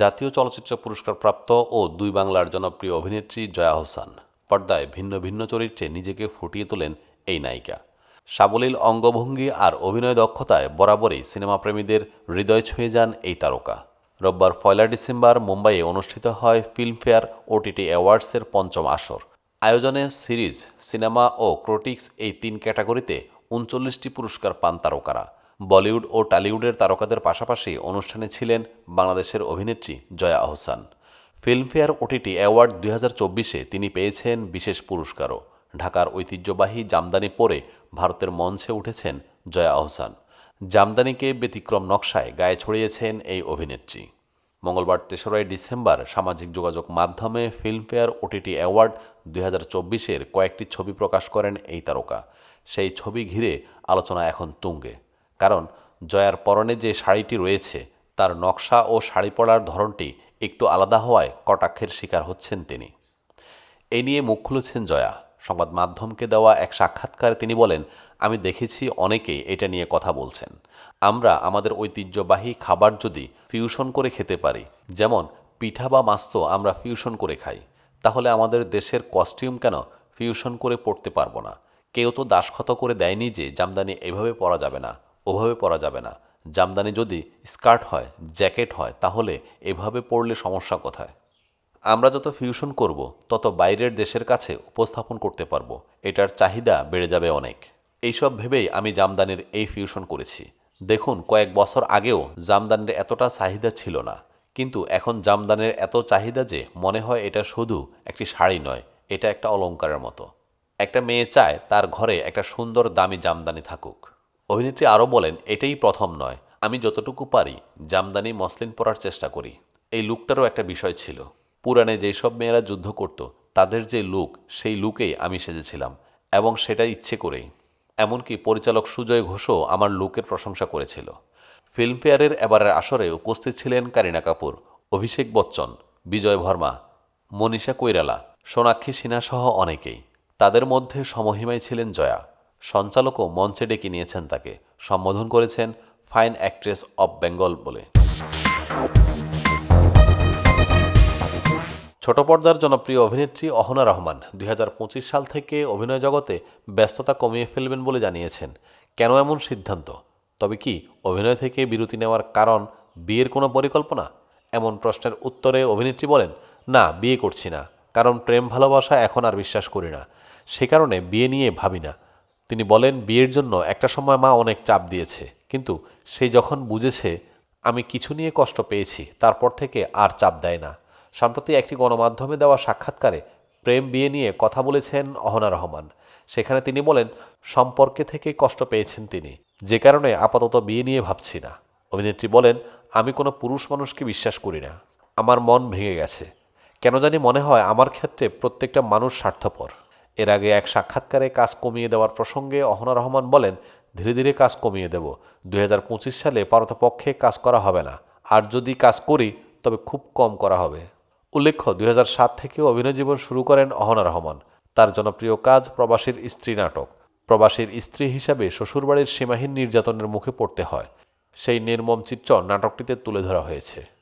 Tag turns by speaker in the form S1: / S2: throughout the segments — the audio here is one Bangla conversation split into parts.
S1: জাতীয় চলচ্চিত্র পুরস্কার প্রাপ্ত ও দুই বাংলার জনপ্রিয় অভিনেত্রী জয়া হোসান পর্দায় ভিন্ন ভিন্ন চরিত্রে নিজেকে ফুটিয়ে তোলেন এই নায়িকা। সাবলীল অঙ্গভঙ্গি আর অভিনয় দক্ষতায় বরাবরই সিনেমাপ্রেমীদের হৃদয় ছুঁয়ে যান এই তারকা। রোববার পয়লা ডিসেম্বর মুম্বাইয়ে অনুষ্ঠিত হয় ফিল্মফেয়ার ওটিটি অ্যাওয়ার্ডসের পঞ্চম আসর। আয়োজনে সিরিজ, সিনেমা ও ক্রোটিক্স এই তিন ক্যাটাগরিতে উনচল্লিশটি পুরস্কার পান তারকারা। বলিউড ও টালিউডের তারকাদের পাশাপাশি অনুষ্ঠানে ছিলেন বাংলাদেশের অভিনেত্রী Jaya Ahsan. Filmfare O T T award দুই চব্বিশে তিনি পেয়েছেন বিশেষ পুরস্কারও। ঢাকার ঐতিহ্যবাহী জামদানি পরে ভারতের মঞ্চে উঠেছেন জয়া আহসান। জামদানিকে ব্যতিক্রম নকশায় গায়ে ছড়িয়েছেন এই অভিনেত্রী। মঙ্গলবার তেসরাই ডিসেম্বর সামাজিক যোগাযোগ মাধ্যমে ফিল্মফেয়ার ওটিটি অ্যাওয়ার্ড দুই হাজার চব্বিশের কয়েকটি ছবি প্রকাশ করেন এই তারকা। সেই ছবি ঘিরে আলোচনা এখন তুঙ্গে। কারণ জয়ার পরনে যে শাড়িটি রয়েছে, তার নকশা ও শাড়ি পরার ধরনটি একটু আলাদা হওয়ায় কটাক্ষের শিকার হচ্ছেন তিনি। এ নিয়ে মুখ খুলেছেন জয়া। সংবাদ মাধ্যমকে দেওয়া এক সাক্ষাৎকারে তিনি বলেন, আমি দেখেছি অনেকেই এটা নিয়ে কথা বলছেন। আমরা আমাদের ঐতিহ্যবাহী খাবার যদি ফিউশন করে খেতে পারি, যেমন পিঠা বা মাস্ত আমরা ফিউশন করে খাই, তাহলে আমাদের দেশের কস্টিউম কেন ফিউশন করে পড়তে পারব না? কেউ তো দাসখত করে দেয়নি যে জামদানি এভাবে পরা যাবে না। ওভাবে পরা যাবে না। জামদানি যদি স্কার্ট হয়, জ্যাকেট হয়, তাহলে এভাবে পরলে সমস্যা কোথায়? আমরা যত ফিউশন করব, তত বাইরের দেশের কাছে উপস্থাপন করতে পারব। এটার চাহিদা বেড়ে যাবে অনেক। এইসব ভেবেই আমি জামদানির এই ফিউশন করেছি। দেখুন, কয়েক বছর আগেও জামদানির এতটা চাহিদা ছিল না। কিন্তু এখন জামদানির এত চাহিদা যে মনে হয় এটা শুধু একটি শাড়ি নয়, এটা একটা অলংকারের মতো। একটা মেয়ে চায় তার ঘরে একটা সুন্দর দামি জামদানি থাকুক। অভিনেত্রী আরও বলেন, এটাই প্রথম নয়। আমি যতটুকু পারি জামদানি মসলিন পরার চেষ্টা করি। এই লুকটারও একটা বিষয় ছিল। পুরাণে যেই সব মেয়েরা যুদ্ধ করত, তাদের যে লুক, সেই লুকেই আমি সেজেছিলাম এবং সেটা ইচ্ছে করেই। এমনকি পরিচালক সুজয় ঘোষও আমার লুকের প্রশংসা করেছিল। ফিল্মফেয়ারের এবারের আসরে উপস্থিত ছিলেন কারিনা কাপুর, অভিষেক বচ্চন, বিজয় ভর্মা, মনীষা কৈরালা, সোনাক্ষী সিনহা সহ অনেকেই। তাদের মধ্যে সমহিমায় ছিলেন জয়া। সঞ্চালকও মঞ্চে ডেকে নিয়েছেন তাকে। সম্বোধন করেছেন ফাইন অ্যাক্ট্রেস অব বেঙ্গল বলে। ছোট পর্দার জনপ্রিয় অভিনেত্রী অহনা রহমান দুই হাজার পঁচিশ সাল থেকে অভিনয় জগতে ব্যস্ততা কমিয়ে ফেলবেন বলে জানিয়েছেন। কেন এমন সিদ্ধান্ত? তবে কি অভিনয় থেকে বিরতি নেওয়ার কারণ বিয়ের কোনো পরিকল্পনা? এমন প্রশ্নের উত্তরে অভিনেত্রী বলেন, না, বিয়ে করছি না। কারণ প্রেম ভালোবাসা এখন আর বিশ্বাস করি না। সে কারণে বিয়ে নিয়ে ভাবি না। তিনি বলেন, বিয়ের জন্য একটা সময় মা অনেক চাপ দিয়েছে, কিন্তু সে যখন বুঝেছে, আমি কিছু নিয়ে কষ্ট পেয়েছি, তারপর থেকে আর চাপ দেয় না। সম্প্রতি একটি গণমাধ্যমে দেওয়া সাক্ষাৎকারে প্রেম বিয়ে নিয়ে কথা বলেছেন অহনা রহমান। সেখানে তিনি বলেন, সম্পর্কে থেকে কষ্ট পেয়েছেন তিনি, যে কারণে আপাতত বিয়ে নিয়ে ভাবছি না। অভিনেত্রী বলেন, আমি কোনো পুরুষ মানুষকে বিশ্বাস করি না, আমার মন ভেঙে গেছে। কেন জানি মনে হয়, আমার ক্ষেত্রে প্রত্যেকটা মানুষ স্বার্থপর। এর আগে এক সাক্ষাৎকারে কাজ কমিয়ে দেওয়ার প্রসঙ্গে অহনা রহমান বলেন, ধীরে ধীরে কাজ কমিয়ে দেব। দুই হাজার পঁচিশ সালে পারতপক্ষে কাজ করা হবে না। আর যদি কাজ করি, তবে খুব কম করা হবে। উল্লেখ্য, দুই থেকে অভিনয় জীবন শুরু করেন অহনা রহমান। তার জনপ্রিয় কাজ প্রবাসীর স্ত্রী নাটক। প্রবাসীর স্ত্রী হিসাবে শ্বশুরবাড়ির সীমাহীন নির্যাতনের মুখে পড়তে হয়। সেই নির্মম চিত্র নাটকটিতে তুলে ধরা হয়েছে।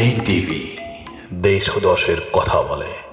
S2: টেক টিভি দেশ ও দশের কথা বলে।